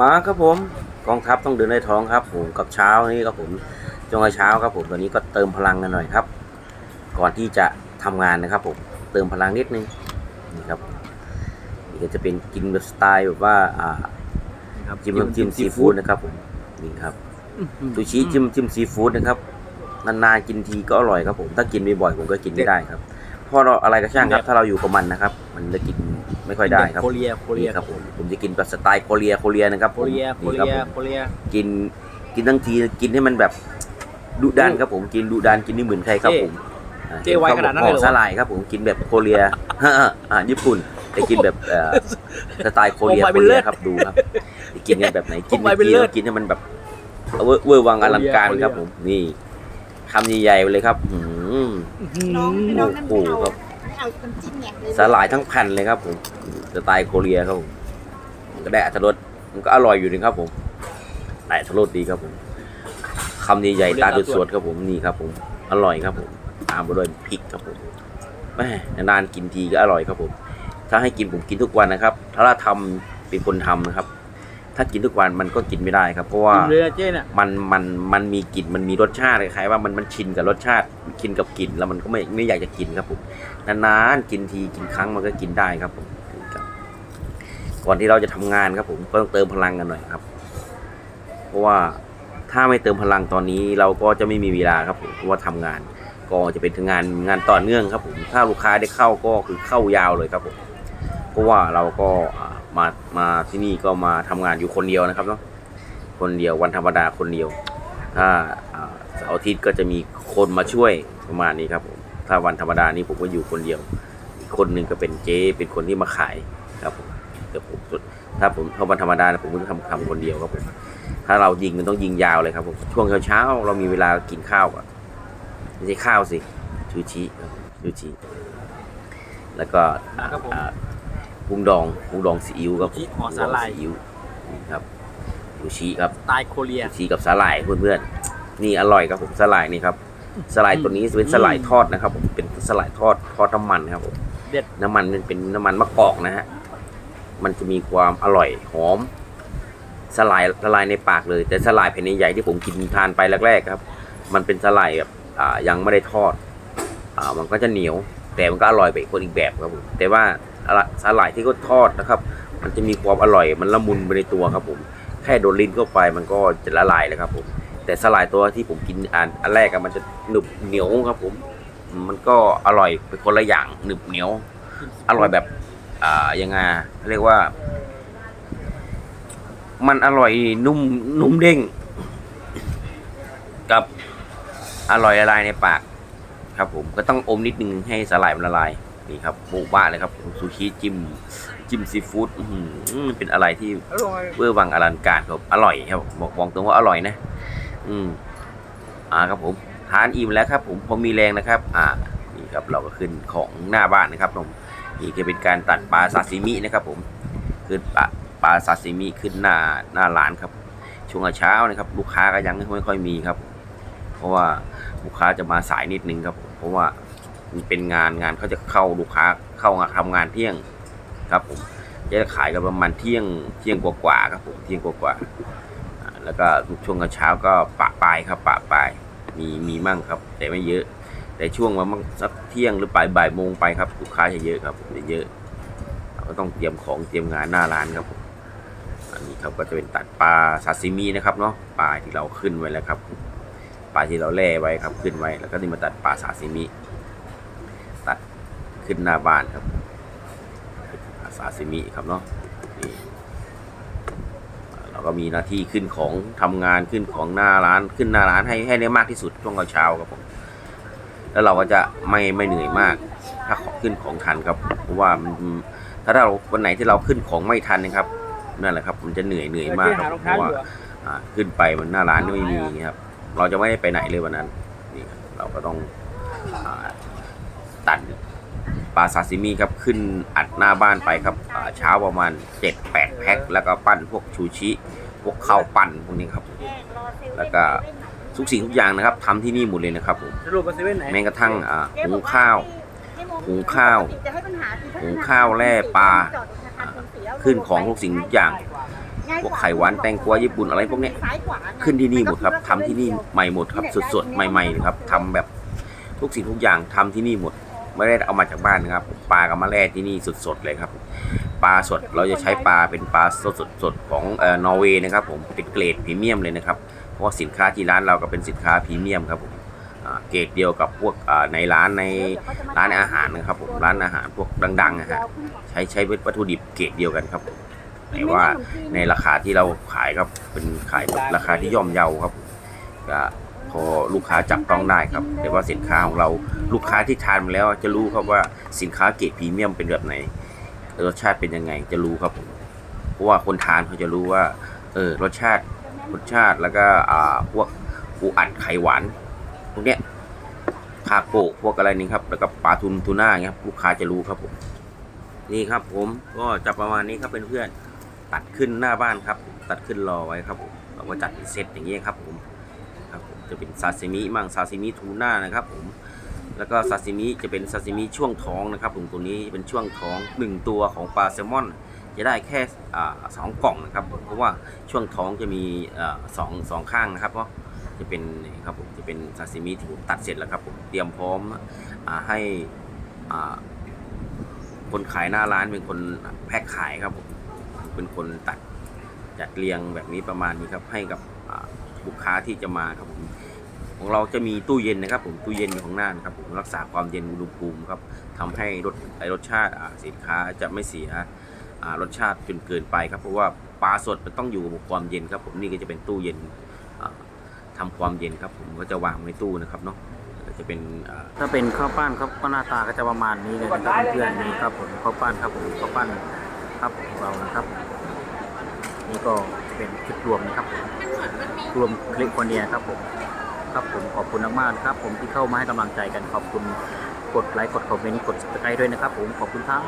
มาครับผมกองทัพต้องเดินในท้องครับผมกับเช้านี้ครับผมจงเช้าครับผมตอนนี้ก็เติมพลังกันหน่อยครับ ก่อนที่จะทำงานนะครับผมเติมพลังนิดนึงนี่ครับนี่ก็จะเป็นกินแบบสไตล์แบบว่าอ่าจิ้มน้ำจิ้มซีฟู้ดนะครับผมนี่ครับซูชิจิ้มจิ้มซีฟู้ดนะครับนานๆกินทีก็อร่อยครับผมถ้ากินบ่อยๆผมก็กินไม่ได้ครับเพราะเราอะไรก็ช่างครับ ถ้าเราอยู่กับมันนะครับ มันจะกิน ไม่ค่อยได้ครับโคเรียโคเรียนี่ครับผมผมจะกินแบบสไตล์โคเรียโคเรียนะครับโคเรียโคนี่เรีครับผมยโคเรียกินกินทั้งทีกินให้มันแบบดุดันครับผมกินดุดันกินไม่เหมือนใครครับผมอ่าเจ๊ไวขนาดนั้นเลยเหรอสลายครับผมกินแบบโคเรียอ่าญี่ปุ่นแต่กินแบบเอ่อสไตล์โคเรียผมไวโคเป็นเลิเรียศครับดูครับจะกินกันแบบไหนกินผมไวไปเป็นทีเลิแล้ศวกินให้มันแบบเวอร์เวอร์วังอลังการโคเรียครับผมนี่คำใหญ่ๆไปเลยครับอืมน้องน้องนั่นโอ้ไม่โหเอาครับไม่ เอาน้ำจิ้มไงเลยสลายทั้งแผ่นเลยครับผมสไตล์โคเรียครับผมมันก็ได้อัตรสมันก็อร่อยอยู่นะครับผมได้อัตรสดีครับผมคำใหญ่ๆตาดุดสวดครับผมนี่ครับผม อร่อยครับผมตามมาด้วยพริกครับผมแม่นานๆกินทีก็อร่อยครับผม ถ้าให้กินผมกินทุกวันนะครับ ถ้าเราทำเป็นคนทำนะครับ ถ้ากินทุกวันมันก็กินไม่ได้ครับ เพราะว่ากินเลยนะเจ๊น่ะมันมันมันมีกลิ่นมันมีรสชาติคล้ายๆว่ามันมันชินกับรสชาติชินกับกลิ่นแล้วมันก็ไม่ไม่อยากจะกินครับผมนานๆกินทีกินครั้งมันก็กินได้ครับผมครับก่อนที่เราจะทำงานครับผมก็ต้องเติมพลังกันหน่อยครับ เพราะว่าถ้าไม่เติมพลังตอนนี้เราก็จะไม่มีเวลาครับผมเพราะว่าทำงาน ก็จะเป็นงานงานต่อเนื่องครับผมถ้าลูกค้าได้เข้าก็คือเข้ายาวเลยครับผมเพราะว่าเราก็อ่า มามาที่นี่ก็มาทำงานอยู่คนเดียวนะครับเนาะคนเดียววันธรรมดาคนเดียว ถ้าอาเสาร์อาทิตย์ก็จะมีคนมาช่วยประมาณนี้ครับผมถ้าวันธรรมดานี้ผมก็อยู่คนเดียว อีกคนหนึ่งก็เป็นเจ๊เป็นคนที่มาขายครับผมแต่ผมถ้าผมถ้าวันธรรมดาผมก็ทำทำคนเดียวครับผมถ้าเรายิงมันต้องยิงยาวเลยครับผมช่วงเช้าๆเรามีเวลากินข้าวก่อนไม่ใช่ข้าวสิชูชีชูชีแล้วก็ กุ้งดองกุ้งดองซีอิ๊วครับชูชีอ๋อกุ้งดองสาหร่ายซีอิ๊วนี่ครับซูชิครับสไตล์โคเรียซูชิกับสาหร่ายเพื่อนๆนี่อร่อยครับผมสาหร่ายนี่ครับสาหร่ายตัวนี้จะเป็นสาหร่ายทอดนะครับผมเป็นสาหร่ายทอดทอดน้ำมันครับผมเด็ดน้ำมันมันเป็นน้ำมันมะกอกนะฮะมันจะมีความอร่อยหอมสลายละลายในปากเลย แต่สลายแผ่นใหญ่ๆที่ผมกินทานไปแรกๆครับ มันเป็นสลายแบบอ่ายังไม่ได้ทอด อ่ามันก็จะเหนียว แต่มันก็อร่อยไปอีกคนอีกแบบครับผมแต่ว่า อะไรสลายที่เขาทอดนะครับ มันจะมีความอร่อยมันละมุนไปในตัวครับผมแค่โดนลิ้นเข้าไปมันก็จะละลายเลยครับผมแต่สลายตัวที่ผมกินอันอันแรกอะมันจะหนึบเหนียวครับผม มันก็อร่อยเป็นคนละอย่างหนึบเหนียว อร่อยแบบอ่ายังไงเรียกว่า มันอร่อยนุ่มนุ่มเด้ง กับอร่อยละลายในปาก ครับผมก็ต้องอมนิดนึงให้สลายมันละลาย นี่ครับโบ๊ะบ้าเลยครับผมซูชิจิ้มจิ้มซีฟู้ดอื้อหือเป็นอะไรที่อร่อยเวอร์วังอลังการครับอร่อยครับบอกบอกตรงว่าอร่อยนะ อืมอ่าครับผมทานอิ่มแล้วครับ ผมพอมีแรงนะครับ อ่านี่ครับเราก็ขึ้นของหน้าบ้านนะครับผมนี่จะเป็นการตัดปลาซาซิมินะครับ ผมขึ้นปลาปลาซาซิมิขึ้นหน้าหน้าร้านครับ ช่วงเช้านะครับ ลูกค้าก็ยังไม่ค่อยมีครับ เพราะว่าลูกค้าจะมาสายนิดนึงครับผมเพราะว่ามัน เป็นงานงานเขาจะเข้าลูกค้าเข้ามาทำงานเที่ยงครับผมจะขายกันประมาณเที่ยงเที่ยงกว่าๆครับผมเที่ยงกว่าๆอ่าแล้วก็ช่วงเช้าก็ปะปลายครับปะปลายมีมีมั่งครับ แต่ไม่เยอะ แต่ช่วงประมาณสักเที่ยงหรือปลายบ่ายโมงไปครับลูกค้าจะเยอะครับจะเยอะเราก็ต้องเตรียมของเตรียมงานหน้าร้านครับผมอันนี้ครับก็จะเป็นตัดปลาซาซิมินะครับเนาะปลาที่เราขึ้นไว้แล้วครับปลาที่เราแล่ไว้ครับขึ้นไว้ แล้วก็นี่มาตัดปลาซาซิมิ ขึ้นหน้าบ้านครับอาซาซิมิครับเนาะนี่เราก็มีหน้าที่ขึ้นของทำงานขึ้นของหน้าร้านขึ้นหน้าร้านให้ให้ได้มากที่สุดช่วงเช้าครับผมแล้วเราก็จะไม่ไม่เหนื่อยมาก ถ้าขอขึ้นของทันครับเพราะว่าถ้าเราวันไหนที่เราขึ้นของไม่ทันนะครับนั่นแหละครับมันจะเหนื่อยเหนื่อยมากครับเพราะว่าขึ้นไปมันหน้าร้านไม่มีครับเราจะไม่ได้ไปไหนเลยวันนั้นนี่เราก็ต้องตัด ปลาซาซิมิครับขึ้นอัดหน้าบ้านไปครับอ่าเช้าประมาณ 7-8 แพ็คแล้วก็ปั้นพวกชูชิพวกข้าวปั้นพวกนี้ครับ แล้วก็ทุกสิ่งทุกอย่างนะครับทำที่นี่หมดเลยนะครับผมสรุปมาเซเว่นไหนแม้กระทั่งอ่าหุงข้าวหุงข้าวหุงข้าวแล่ปลาขึ้นของทุกสิ่งทุกอย่างง่ายพวกว่าไข่หวานแตงกวาญี่ปุ่นอะไรพวกเนี้ยซ้ายขวาไงขึ้นที่นี่หมดครับทำที่นี่ใหม่หมดครับสดๆใหม่ๆเลยครับทำแบบทุกสิ่งทุกอย่างทำที่นี่หมด ไม่ได้เอามาจากบ้านนะครับ ปลากับมะแร่ที่นี่สดๆเลยครับ ปลาสดเราจะใช้ปลาเป็นปลาสดๆของเอ่อนอร์เวย์นะครับ ผมเป็นเกรดพรีเมียมเลยนะครับเพราะสินค้าที่ร้านเราก็เป็นสินค้าพรีเมียมครับผมเกรดเดียวกับพวกในร้านในร้านอาหารนะครับผมร้านอาหารพวกดังๆนะฮะใช้ใช้วัตถุดิบเกรดเดียวกันครับแต่ว่าในราคาที่เราขายครับเป็นขายแบบราคาที่ย่อมเยาครับก็ อลูกค้าจับต้องได้ครับ แต่ว่าสินค้าของเราลูกค้าที่ทานมาแล้วจะรู้ครับว่าสินค้าเกรดพรีเมียมเป็นแบบไหนรสชาติเป็นยังไงจะรู้ครับผมเพราะว่าคนทานเขาจะรู้ว่า เออรสชาติรสชาติแล้วก็อ่าพวกปูอัดไข่หวานพวกเนี้ยคาโกะพวกอะไรนี่ครับ แล้วก็ปลาทุนทูน่าเงี้ยลูกค้าจะรู้ครับผมนี่ครับผมก็จะประมาณนี้ครับเเพื่อนๆตัดขึ้นหน้าบ้านครับ ตัดขึ้นรอไว้ครับผมเราก็จัดเป็นเซตอย่างนี้ครับผมครับผม จะเป็นซาซิมิมั่งซาซิมิทูน่านะครับผมแล้วก็ซาซิมิจะเป็นซาซิมิช่วงท้องนะครับผมตัวนี้เป็นช่วงท้องหนึ่งตัวของปลาแซลมอน จะได้แค่สองกล่องนะครับผมเพราะว่าช่วงท้องจะมีสองสองข้างนะครับเพราะจะเป็นครับผมจะเป็นซาซิมิที่ผมตัดเสร็จแล้วครับผมเตรียมพร้อมอให้คนขายหน้าร้านเป็นคนแพ็คขายครับผมเป็นคนตัดจัดเรียงแบบนี้ประมาณนี้ครับให้กับ ลูกค้าที่จะมาครับผมของเราจะมีตู้เย็นนะครับ ผมตู้เย็นอยู่ของหน้านะครับผมรักษาความเย็นอุณหภูมิครับทำให้รสไอรสชาติสินค้าจะไม่เสียรสชาติจนเกินไปครับเพราะว่าปลาสดมันต้องอยู่กับความเย็นครับ ผมนี่ก็จะเป็นตู้เย็นอ่าทำความเย็นครับ ผมก็จะวางในตู้นะครับเนาะจะเป็นถ้าเป็นข้าวปั้นครับก็หน้าตาก็จะประมาณนี้เลยนะครับเพื่อนๆนี่ครับผมข้าวปั้นครับผมข้าวปั้นครับของเรานะครับ นี่ก็เป็นชุดรวมนะครับผมรวมคลิปคนเนียครับผมครับผมขอบคุณมากๆนะครับ ผมที่เข้ามาให้กำลังใจกันขอบคุณกดไลค์กดคอมเมนต์กดสไครต์ด้วยนะครับ ผมขอบคุณครับ